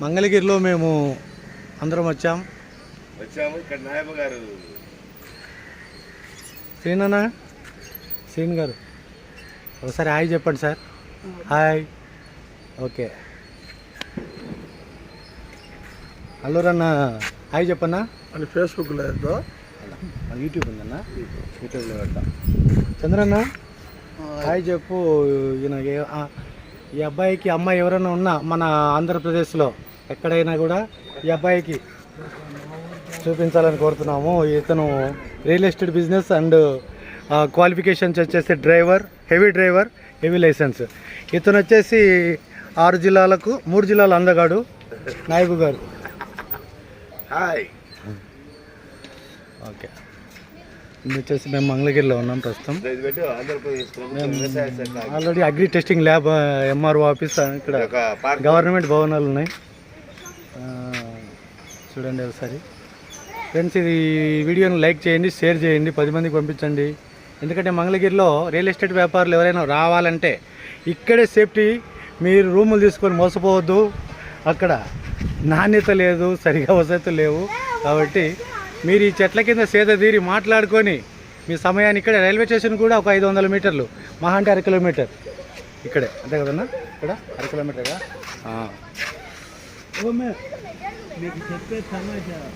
మంగళగిరిలో మేము అందరం వచ్చాం. వచ్చాము. ఇక్కడ నాయబ గారు. శ్రీనన్న శ్రీన్ గారు. ఒకసారి హాయ్ చెప్పండి సార్. హాయ్. ఓకే. అల్లూరన్న హాయ్ చెప్పన్నా? అని ఫేస్బుక్ లేదు మన యూట్యూబ్ ఉందన్న? యూట్యూబ్లో పెడతా. చంద్రన్న? హాయ్. చెప్పు ఈయన ఈ అబ్బాయికి అమ్మాయి ఎవరైనా ఉన్నా మన ఆంధ్రప్రదేశ్లో ఎక్కడైనా కూడా ఈ అబ్బాయికి చూపించాలని కోరుతున్నాము. ఇతను real estate business and qualifications వచ్చేసి driver heavy driver heavy licence. ఇతను వచ్చేసి ఆరు జిల్లాలకు మూడు జిల్లాల అందగాడు నాయకు గారు హాయ్. ఓకే. ఇది వచ్చేసి మేము మంగళగిరిలో ఉన్నాం ప్రస్తుతం. Already agri testing lab MRO office ఇక్కడ గవర్నమెంట్ భవనాలు ఉన్నాయి. చూడండి ఒకసారి. ఫ్రెండ్స్ ఇది వీడియోను లైక్ చేయండి షేర్ చేయండి పది మందికి పంపించండి. ఎందుకంటే మంగళగిరిలో రియల్ ఎస్టేట్ వ్యాపారులు ఎవరైనా రావాలంటే ఇక్కడే సేఫ్టీ మీరు రూములు తీసుకొని మోసపోవద్దు. అక్కడ నాణ్యత లేదు సరిగా వసతులు లేవు. కాబట్టి మీరు ఈ చెట్ల కింద సేద తీరి మాట్లాడుకొని మీ సమయాన్ని ఇక్కడ రైల్వే స్టేషన్ కూడా ఒక ఐదు వందల మీటర్లు మహా అంటే అర కిలోమీటర్. ఇక్కడే అంతే కదన్నా? ఇక్కడ అర కిలోమీటర్గా? మీకు చెప్పే సమాచారం.